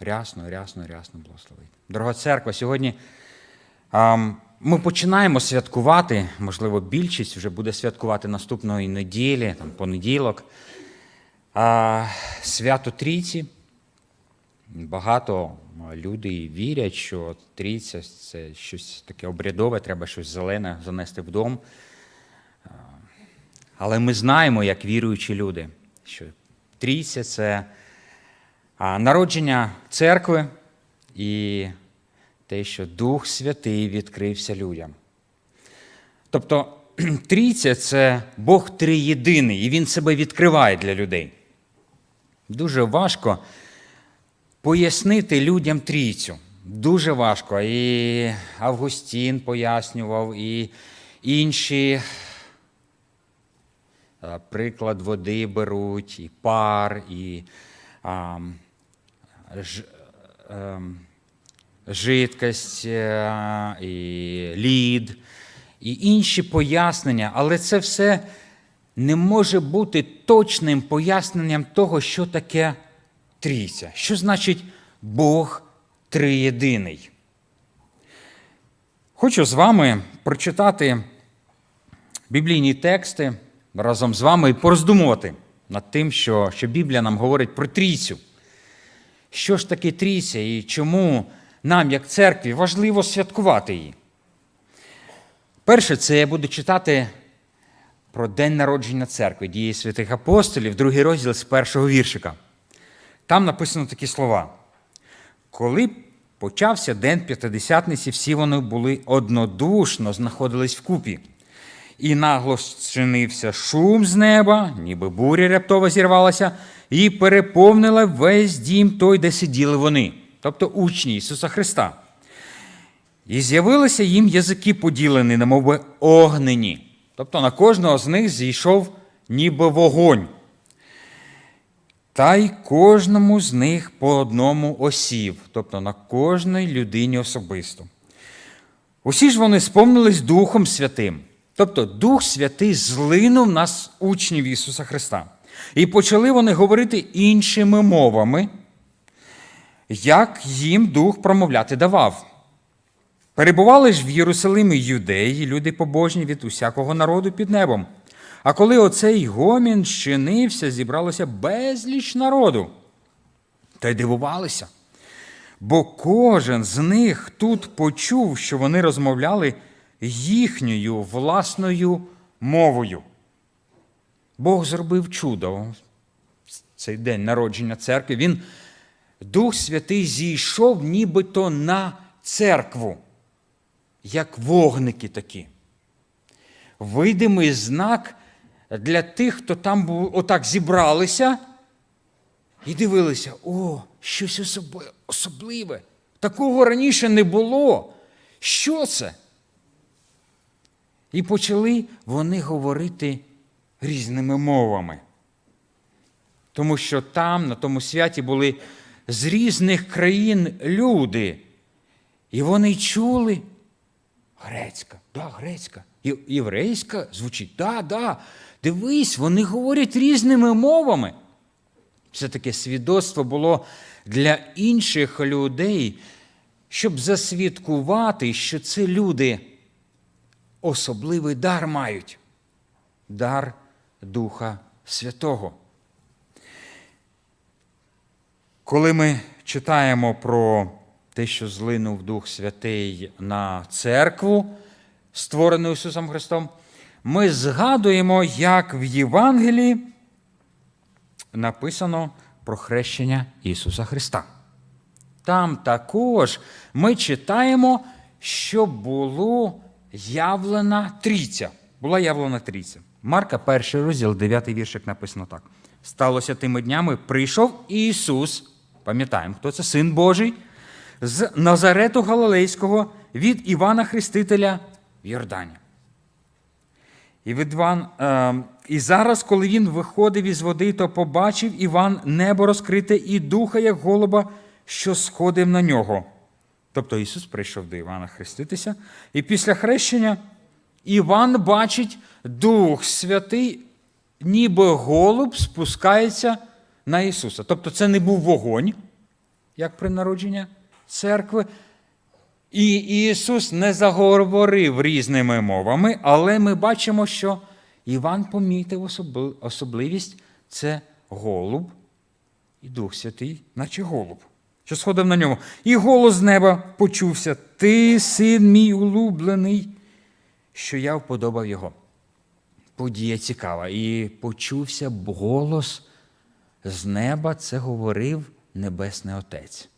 рясно, рясно, рясно благословить. Дорога церква, сьогодні ми починаємо святкувати, можливо, більшість вже буде святкувати наступної неділі, там, понеділок. Свято Трійці. Багато людей вірять, що трійця це щось таке обрядове, треба щось зелене занести в. Але ми знаємо, як віруючі люди, що трійця це народження церкви і те, що Дух Святий відкрився людям. Тобто трійця це Бог триєдиний, і Він себе відкриває для людей. Дуже важко пояснити людям трійцю. Дуже важко. І Августін пояснював, і інші приклад води беруть, і пар, і а, жидкость, е, і лід, і інші пояснення, але це все не може бути точним поясненням того, що таке трійця. Що значить Бог триєдиний? Хочу з вами прочитати біблійні тексти разом з вами і пороздумувати над тим, що, що Біблія нам говорить про трійцю. Що ж таке трійця і чому нам, як церкві, важливо святкувати її? Перше, це я буду читати про день народження церкви, дії святих апостолів, другий розділ з першого віршика. Там написано такі слова. Коли почався день п'ятидесятниці, всі вони були однодушно знаходились вкупі. І нагло зчинився шум з неба, ніби буря раптово зірвалася, і переповнила весь дім той, де сиділи вони, тобто учні Ісуса Христа. І з'явилися їм язики поділені, немовби огнені. Тобто на кожного з них зійшов ніби вогонь. Та й кожному з них по одному осів, тобто на кожній людині особисто. Усі ж вони сповнились Духом Святим. Тобто Дух Святий злинув нас, учнів Ісуса Христа. І почали вони говорити іншими мовами, як їм Дух промовляти давав. Перебували ж в Єрусалимі юдеї, люди побожні від усякого народу під небом. А коли оцей гомін щинився, зібралося безліч народу. Та й дивувалися. Бо кожен з них тут почув, що вони розмовляли їхньою власною мовою. Бог зробив чудо цей день народження церкви. Він, Дух Святий, зійшов нібито на церкву, як вогники такі. Видимий знак для тих, хто там отак зібралися і дивилися, о, щось особливе. Такого раніше не було. Що це? І почали вони говорити різними мовами. Тому що там, на тому святі, були з різних країн люди. І вони чули грецька, да, грецька. Єврейська звучить, да, да. Дивись, вони говорять різними мовами. Це таке свідоцтво було для інших людей, щоб засвідкувати, що це люди особливий дар мають дар Духа Святого. Коли ми читаємо про те, що злинув Дух Святий на церкву, створену Ісусом Христом, ми згадуємо, як в Євангелії написано про хрещення Ісуса Христа. Там також ми читаємо, що було явлена трійця. Була явлена трійця. Марка, перший розділ, 9 віршик написано так. Сталося тими днями, прийшов Ісус, пам'ятаємо, хто це син Божий, з Назарету Галилейського від Івана Хрестителя в Йордані. І, від е, і зараз, коли він виходив із води, то побачив Іван небо розкрите і духа, як голуба, що сходив на нього. Тобто Ісус прийшов до Івана хреститися, і після хрещення Іван бачить Дух Святий, ніби голуб спускається на Ісуса. Тобто це не був вогонь, як при народженні церкви. І Ісус не заговорив різними мовами, але ми бачимо, що Іван помітив особливість це голуб і Дух Святий, наче голуб, що сходив на ньому. І голос з неба почувся: Ти, син мій улюблений, що я вподобав його. Подія цікава. І почувся голос з неба, це говорив Небесний Отець.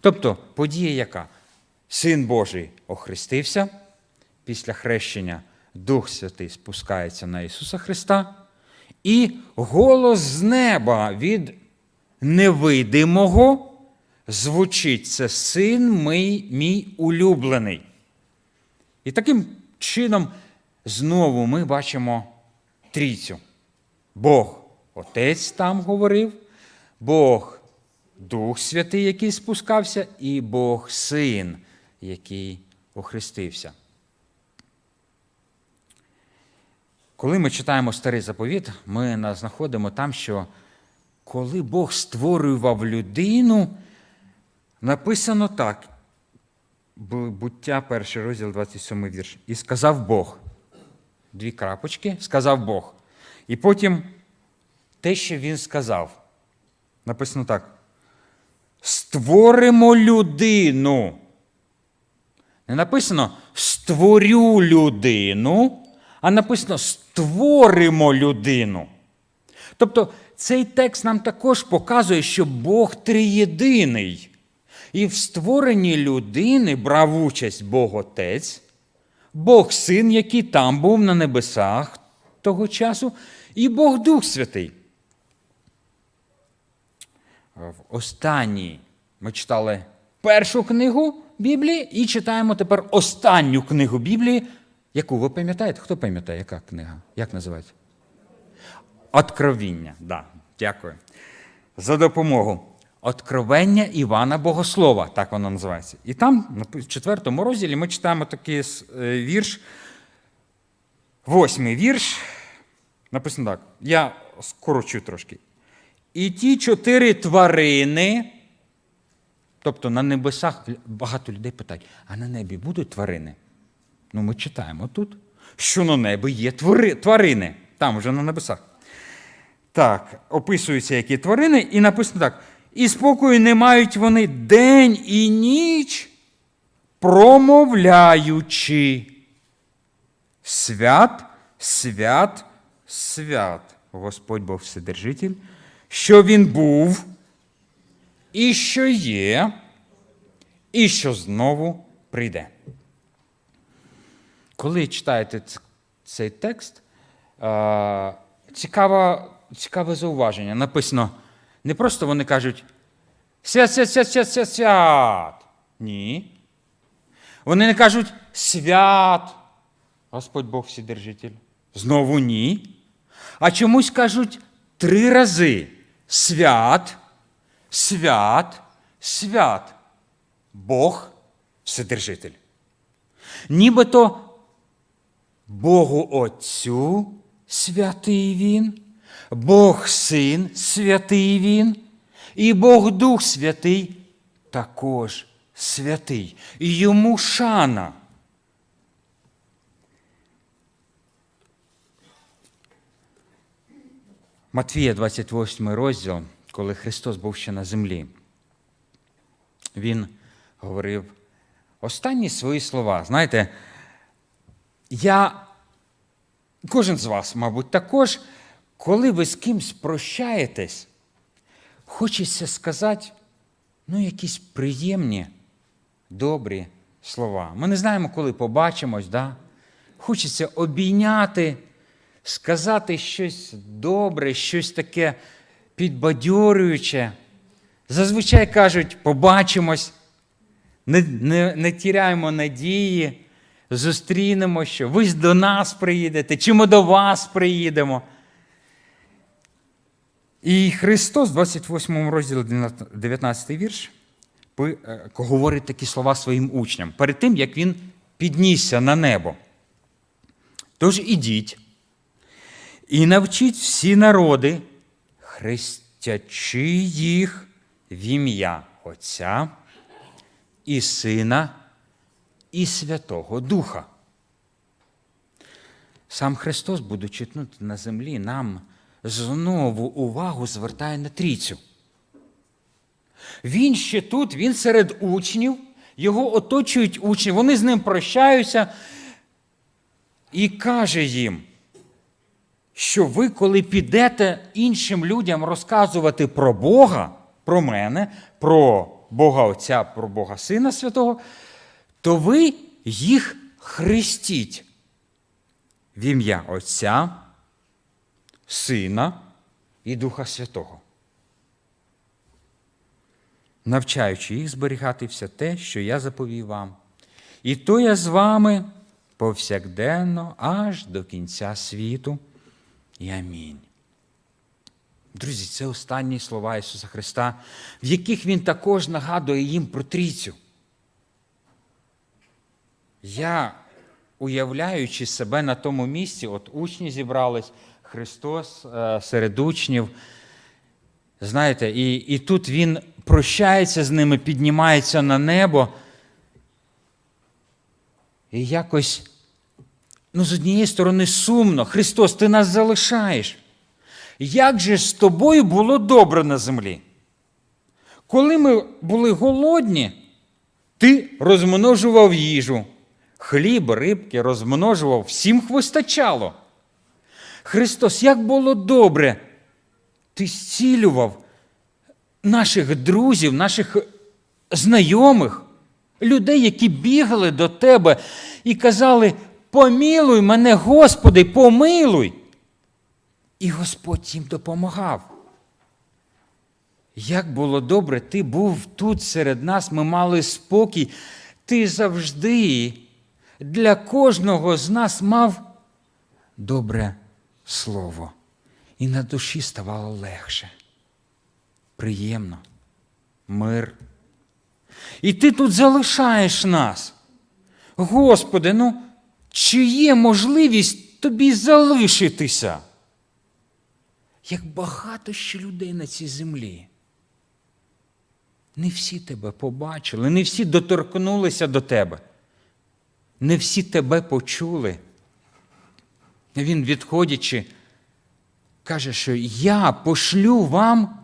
Тобто подія яка? Син Божий охрестився, після хрещення Дух Святий спускається на Ісуса Христа, і голос з неба від невидимого звучить це син мій, мій улюблений. І таким чином знову ми бачимо трійцю. Бог Отець там говорив, Бог Дух Святий, який спускався, і Бог Син, який охрестився. Коли ми читаємо старий заповіт, ми знаходимо там, що коли Бог створював людину, написано так. Бу- Буття, перший розділ, 27 вірш. І сказав Бог. Дві крапочки, сказав Бог. І потім те, що він сказав. Написано так. Створимо людину. Не написано створю людину, а написано створимо людину. Тобто цей текст нам також показує, що Бог триєдиний. І в створенні людини брав участь Бог Отець, Бог Син, який там був на небесах того часу, і Бог Дух Святий. В останній ми читали першу книгу Біблії і читаємо тепер останню книгу Біблії, яку ви пам'ятаєте? Хто пам'ятає, яка книга? Як називається? Откровіння. Да, дякую. За допомогу. Откровення Івана Богослова, так воно називається. І там, в четвертому розділі, ми читаємо такий е, вірш, восьмий вірш. Написано так. Я скорочу трошки. І ті чотири тварини, тобто на небесах, багато людей питають, а на небі будуть тварини? Ну, ми читаємо тут, що на небі є твари- тварини, там вже на небесах. Так, описуються які тварини, і написано так: і спокою не мають вони день і ніч, промовляючи. Свят, свят, свят, Господь Бог Вседержитель, що Він був, і що є, і що знову прийде. Коли читаєте цей текст, цікаве, цікаве зауваження. Написано, не просто вони кажуть свят, свят, свят, свят, свят, свят. Ні. Вони не кажуть свят, Господь Бог Вседержитель. Знову ні. А чомусь кажуть три рази свят, свят, свят. Бог Вседержитель. Нібито Богу Отцю святий Він, Бог Син святий Він, і Бог Дух Святий також святий. І йому шана. Матвія, 28 розділ, коли Христос був ще на землі, Він говорив останні свої слова. Знаєте, я, кожен з вас, мабуть, також, коли ви з кимсь прощаєтесь, хочеться сказати, ну, якісь приємні, добрі слова. Ми не знаємо, коли побачимось, да? хочеться обійняти, сказати щось добре, щось таке підбадьорююче. Зазвичай кажуть, побачимось, не, не, не тіряємо надії, зустрінемо, що ви до нас приїдете, чи ми до вас приїдемо. І Христос, 28 розділі 19 вірш, е, говорить такі слова своїм учням перед тим, як він піднісся на небо. Тож ідіть і навчіть всі народи, хрестячи їх в ім'я Отця і Сина і Святого Духа. Сам Христос, будучи тут на землі, нам знову увагу звертає на трійцю. Він ще тут, він серед учнів, його оточують учні, вони з ним прощаються і каже їм, що ви, коли підете іншим людям розказувати про Бога, про мене, про Бога Отця, про Бога Сина Святого, то ви їх хрестіть в ім'я Отця, Сина і Духа Святого, навчаючи їх зберігати все те, що я заповів вам. І то я з вами повсякденно аж до кінця світу. І амінь. Друзі, це останні слова Ісуса Христа, в яких Він також нагадує їм про трійцю. Я, уявляючи себе на тому місці, от учні зібрались, Христос е, серед учнів. Знаєте, і, і тут Він прощається з ними, піднімається на небо. І якось, ну, з однієї сторони, сумно. Христос, ти нас залишаєш. Як же з тобою було добре на землі? Коли ми були голодні, ти розмножував їжу, хліб, рибки розмножував, всім вистачало. Христос, як було добре, ти зцілював наших друзів, наших знайомих, людей, які бігали до тебе і казали: Помилуй мене, Господи, помилуй. І Господь їм допомагав. Як було добре, ти був тут серед нас, ми мали спокій. Ти завжди для кожного з нас мав добре слово. І на душі ставало легше, приємно, мир. І ти тут залишаєш нас. Господи, ну, чи є можливість тобі залишитися? Як багато ще людей на цій землі. Не всі тебе побачили, не всі доторкнулися до тебе, не всі тебе почули. Він, відходячи, каже, що я пошлю вам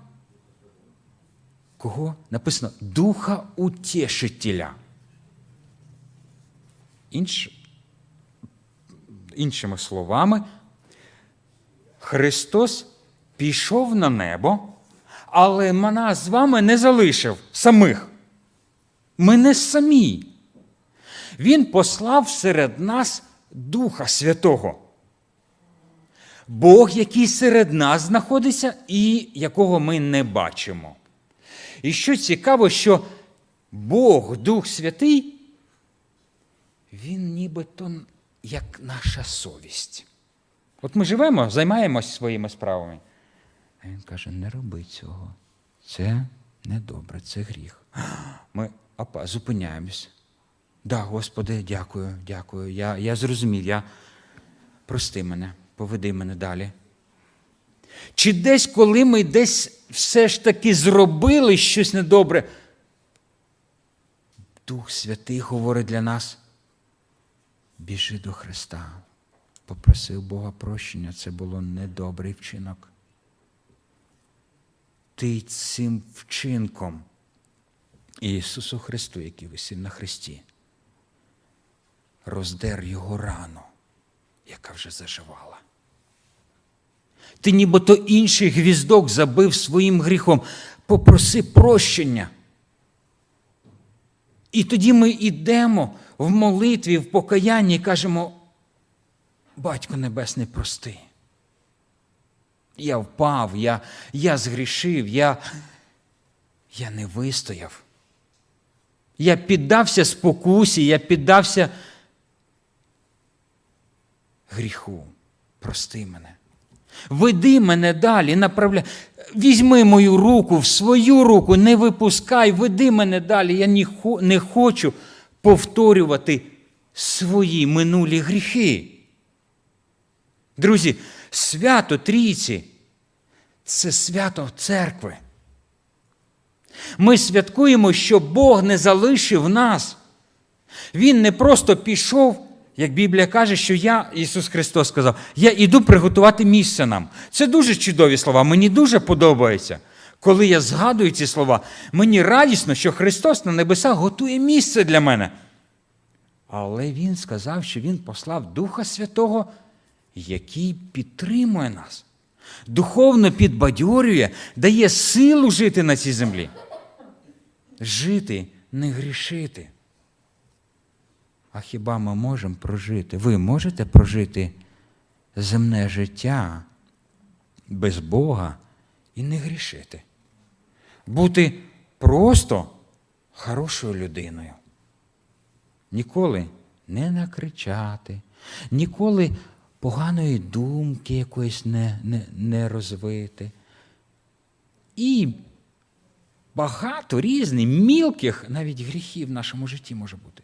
кого? Написано Духа Утішителя. Інш... Іншими словами, Христос пішов на небо, але мене з вами не залишив самих. Ми не самі. Він послав серед нас Духа Святого. Бог, який серед нас знаходиться і якого ми не бачимо. І що цікаво, що Бог, Дух Святий, він нібито як наша совість. От ми живемо, займаємось своїми справами. А він каже: не роби цього. Це недобре, це гріх. Ми опа, зупиняємось. Да, Господи, дякую, дякую. Я, я зрозумів, я прости мене, поведи мене далі. Чи десь, коли ми десь все ж таки зробили щось недобре, Дух Святий говорить для нас, біжи до Христа. Попросив Бога прощення, це було недобрий вчинок. Ти цим вчинком Ісусу Христу, який висів на Христі, роздер його рану, яка вже заживала. Ти нібито інший гвіздок забив своїм гріхом, попроси прощення. І тоді ми йдемо в молитві, в покаянні і кажемо, Батько Небесний, прости. Я впав, я, я згрішив, я, я не вистояв. Я піддався спокусі, я піддався гріху. Прости мене. Веди мене далі, направляй. Візьми мою руку в свою руку, не випускай, веди мене далі. Я не хочу повторювати свої минулі гріхи. Друзі, свято Трійці це свято церкви. Ми святкуємо, що Бог не залишив нас. Він не просто пішов, як Біблія каже, що я, Ісус Христос сказав, я іду приготувати місце нам. Це дуже чудові слова. Мені дуже подобається. Коли я згадую ці слова, мені радісно, що Христос на небесах готує місце для мене. Але Він сказав, що Він послав Духа Святого, який підтримує нас, духовно підбадьорює, дає силу жити на цій землі. Жити, не грішити. А хіба ми можемо прожити? Ви можете прожити земне життя без Бога і не грішити? Бути просто хорошою людиною. Ніколи не накричати, ніколи поганої думки якоїсь не, не, не розвити. І багато різних мілких навіть гріхів в нашому житті може бути.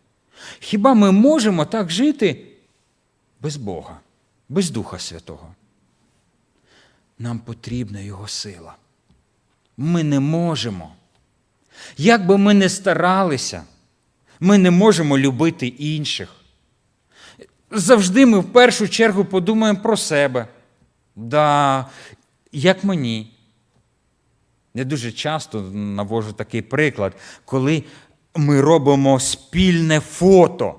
Хіба ми можемо так жити без Бога, без Духа Святого? Нам потрібна Його сила. Ми не можемо. Як би ми не старалися, ми не можемо любити інших. Завжди ми в першу чергу подумаємо про себе. Да, як мені. Я дуже часто навожу такий приклад, коли ми робимо спільне фото,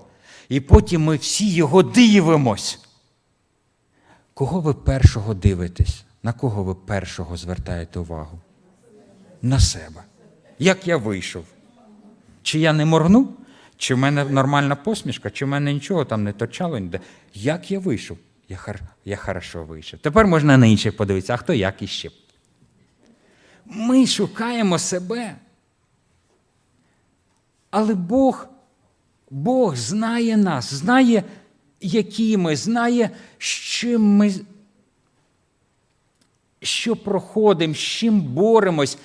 і потім ми всі його дивимось. Кого ви першого дивитесь? На кого ви першого звертаєте увагу? На себе. Як я вийшов? Чи я не моргну? Чи в мене нормальна посмішка, чи в мене нічого там не торчало ніде? Як я вийшов? Я, хар... я хорошо вийшов. Тепер можна на інших подивитися, а хто як іще. Ми шукаємо себе. Але Бог, Бог знає нас, знає, які ми, знає, з чим ми що проходимо, з чим боремось,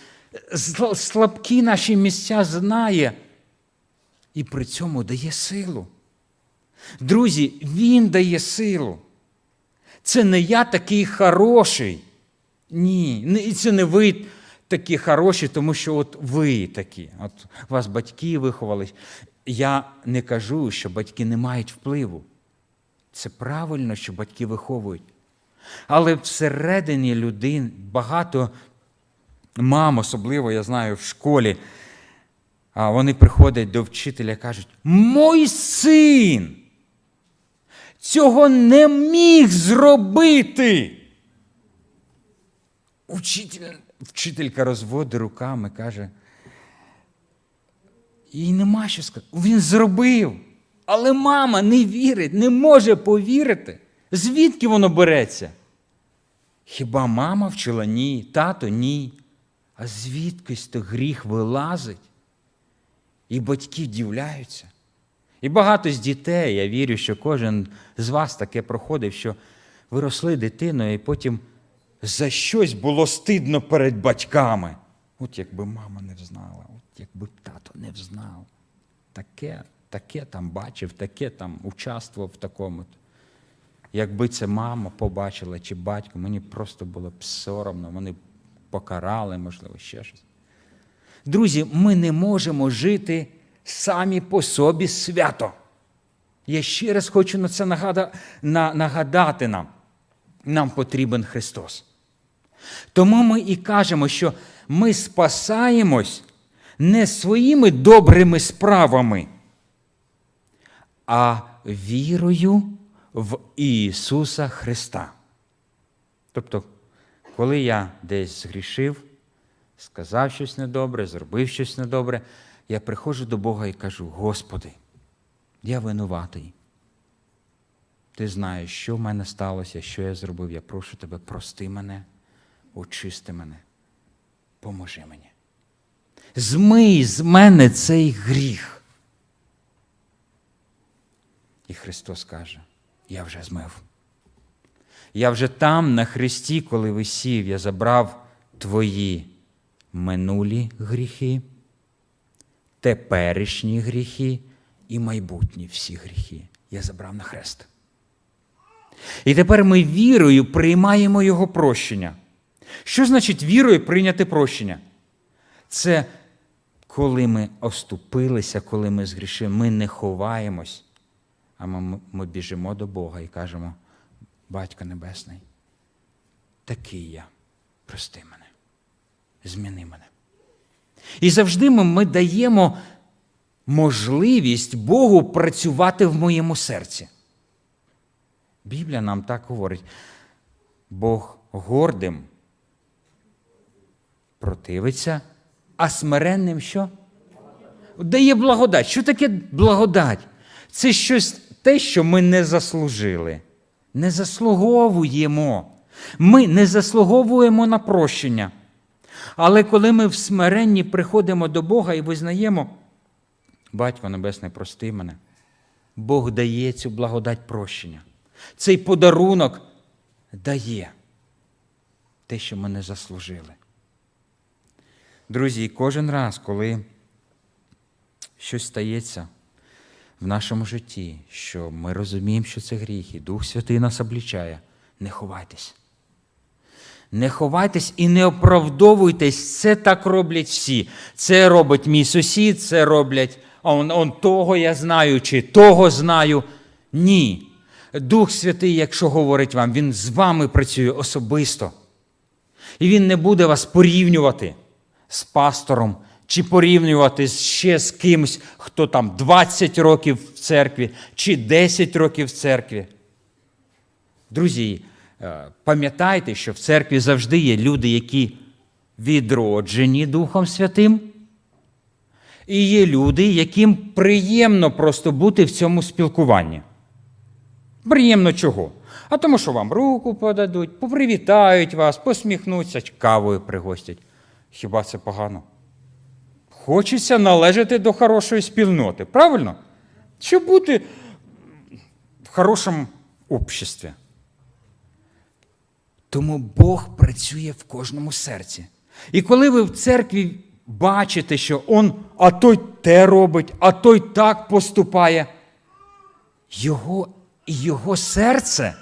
слабкі наші місця знає і при цьому дає силу. Друзі, Він дає силу. Це не я такий хороший. Ні, це не ви такі хороші, тому що от ви такі. От вас батьки виховались. Я не кажу, що батьки не мають впливу. Це правильно, що батьки виховують. Але всередині людин багато мам, особливо, я знаю, в школі, вони приходять до вчителя і кажуть: Мой син цього не міг зробити. Учитель, вчителька розводить руками, каже, їй нема що сказати. Він зробив. Але мама не вірить, не може повірити. Звідки воно береться? Хіба мама вчила ні, тато ні. А звідкись то гріх вилазить? І батьки дивляються. І багато з дітей, я вірю, що кожен з вас таке проходив, що ви росли дитиною, і потім за щось було стидно перед батьками. От якби мама не взнала, от якби тато не взнав. Таке, таке там бачив, таке там участвував в такому. Якби це мама побачила чи батько, мені просто було б соромно, вони покарали, можливо, ще щось. Друзі, ми не можемо жити самі по собі свято. Я ще раз хочу на це нагадати нам. Нам потрібен Христос. Тому ми і кажемо, що ми спасаємось не своїми добрими справами, а вірою в Ісуса Христа. Тобто, коли я десь згрішив, сказав щось недобре, зробив щось недобре, я приходжу до Бога і кажу: Господи, я винуватий. Ти знаєш, що в мене сталося, що я зробив. Я прошу тебе, прости мене, очисти мене, поможи мені. Змий з мене цей гріх. І Христос каже: Я вже змив. Я вже там, на Христі, коли висів, я забрав твої минулі гріхи, теперішні гріхи і майбутні всі гріхи. Я забрав на хрест. І тепер ми вірою приймаємо Його прощення. Що значить вірою прийняти прощення? Це коли ми оступилися, коли ми згрішили, ми не ховаємось, а ми, ми біжимо до Бога і кажемо: Батько Небесний, такий я, прости мене, зміни мене. І завжди ми, ми даємо можливість Богу працювати в моєму серці. Біблія нам так говорить: Бог гордим противиться, а смиренним що? Дає благодать. Що таке благодать? Це щось те, що ми не заслужили. Не заслуговуємо. Ми не заслуговуємо на прощення. Але коли ми в смиренні приходимо до Бога і визнаємо, Батько Небесний, прости мене, Бог дає цю благодать прощення. Цей подарунок дає те, що ми не заслужили. Друзі, кожен раз, коли щось стається в нашому житті, що ми розуміємо, що це гріх, і Дух Святий нас облічає, не ховайтесь. Не ховайтесь і не оправдовуйтесь, це так роблять всі. Це робить мій сусід, це роблять он, он того я знаю, чи того знаю. Ні. Дух Святий, якщо говорить вам, Він з вами працює особисто. І Він не буде вас порівнювати з пастором, чи порівнювати ще з кимось, хто там 20 років в церкві, чи 10 років в церкві. Друзі, е, пам'ятайте, що в церкві завжди є люди, які відроджені Духом Святим. І є люди, яким приємно просто бути в цьому спілкуванні. Приємно чого? А тому, що вам руку подадуть, попривітають вас, посміхнуться, кавою пригостять. Хіба це погано? Хочеться належати до хорошої спільноти, правильно? Щоб бути в хорошому обществі. Тому Бог працює в кожному серці. І коли ви в церкві бачите, що он, а той те робить, а той так поступає, його, його серце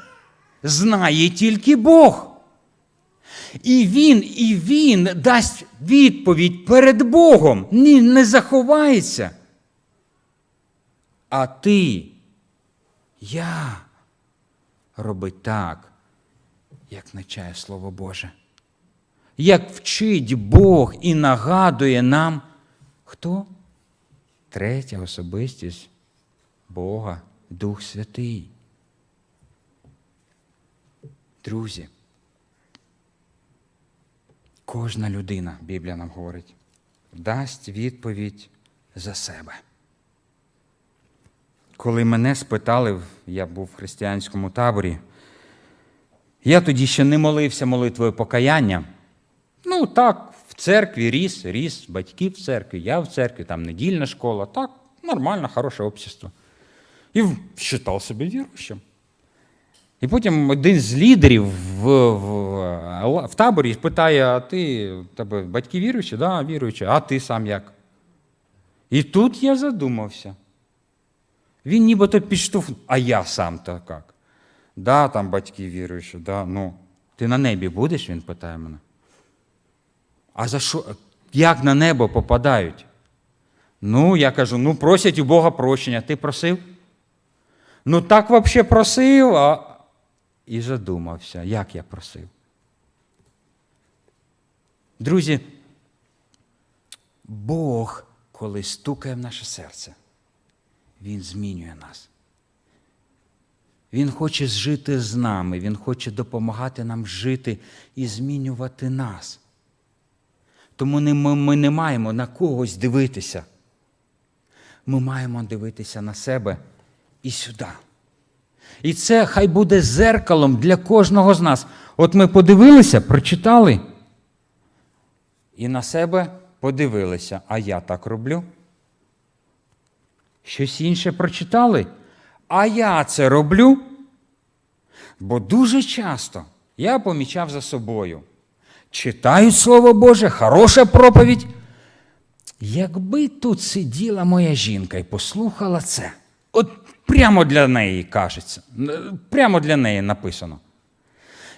знає тільки Бог. І він, і він дасть відповідь перед Богом, Ні, не заховається. А ти, я роби так, як навчає Слово Боже. Як вчить Бог і нагадує нам, хто? Третя особистість Бога, Дух Святий. Друзі, кожна людина, Біблія нам говорить, дасть відповідь за себе. Коли мене спитали, я був в християнському таборі, я тоді ще не молився молитвою покаяння. Ну, так, в церкві ріс, ріс, батьки в церкві, я в церкві, там недільна школа, так, нормально, хороше общество. І вважав себе віруючим. І потім один з лідерів в, в, в таборі питає: а ти тебе батьки віруючі? Да, віруючі, а ти сам як? І тут я задумався. Він нібито підштовхнув, а я сам то як? Да, там батьки віруючі, да, ну. Ти на небі будеш? Він питає мене. А за що? Як на небо попадають? Ну, я кажу, ну просять у Бога прощення. Ти просив? Ну так взагалі просив, а і задумався, як я просив. Друзі, Бог, коли стукає в наше серце, Він змінює нас. Він хоче жити з нами, Він хоче допомагати нам жити і змінювати нас. Тому ми, не маємо на когось дивитися. Ми маємо дивитися на себе і сюди. І це хай буде зеркалом для кожного з нас. От ми подивилися, прочитали. І на себе подивилися, а я так роблю. Щось інше прочитали, а я це роблю. Бо дуже часто я помічав за собою. Читають Слово Боже, хороша проповідь. Якби тут сиділа моя жінка і послухала це, от прямо для неї кажеться, прямо для неї написано.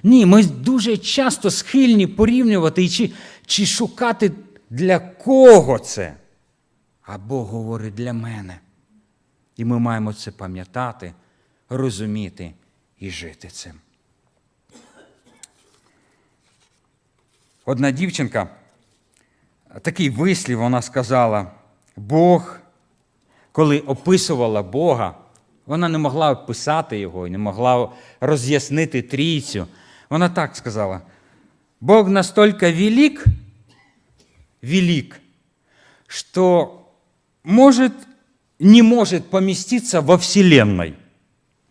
Ні, ми дуже часто схильні порівнювати чи, чи шукати, для кого це. а Бог говорить для мене. І ми маємо це пам'ятати, розуміти і жити цим. Одна дівчинка, такий вислів вона сказала: Бог, коли описувала Бога, вона не могла описати його і не могла роз'яснити трійцю. Вона так сказала: Бог настільки велик, велик, что может, не может поместиться во Вселенной.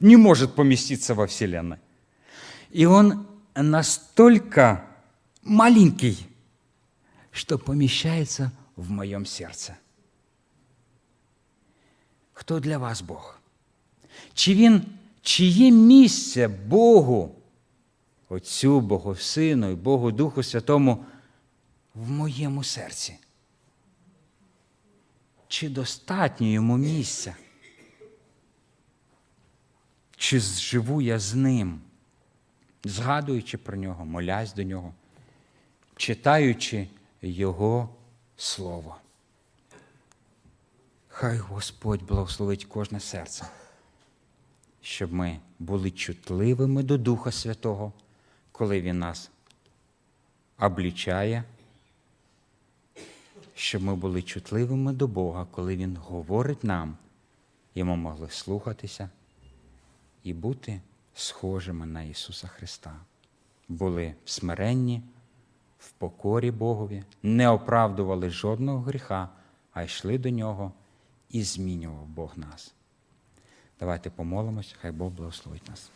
Не может поместиться во Вселенной. И он настолько маленький, что помещается в моем сердце. Хто для вас Бог? Чи він, чиє місце Богу, Отцю, Богу Сину і Богу Духу Святому в моєму серці? Чи достатньо йому місця? Чи живу я з ним, згадуючи про нього, молясь до нього, читаючи Його Слово? Хай Господь благословить кожне серце, щоб ми були чутливими до Духа Святого, коли Він нас облічає щоб ми були чутливими до Бога, коли Він говорить нам, і ми могли слухатися і бути схожими на Ісуса Христа. Були в смиренні, в покорі Богові, не оправдували жодного гріха, а йшли до Нього і змінював Бог нас. Давайте помолимось, хай Бог благословить нас.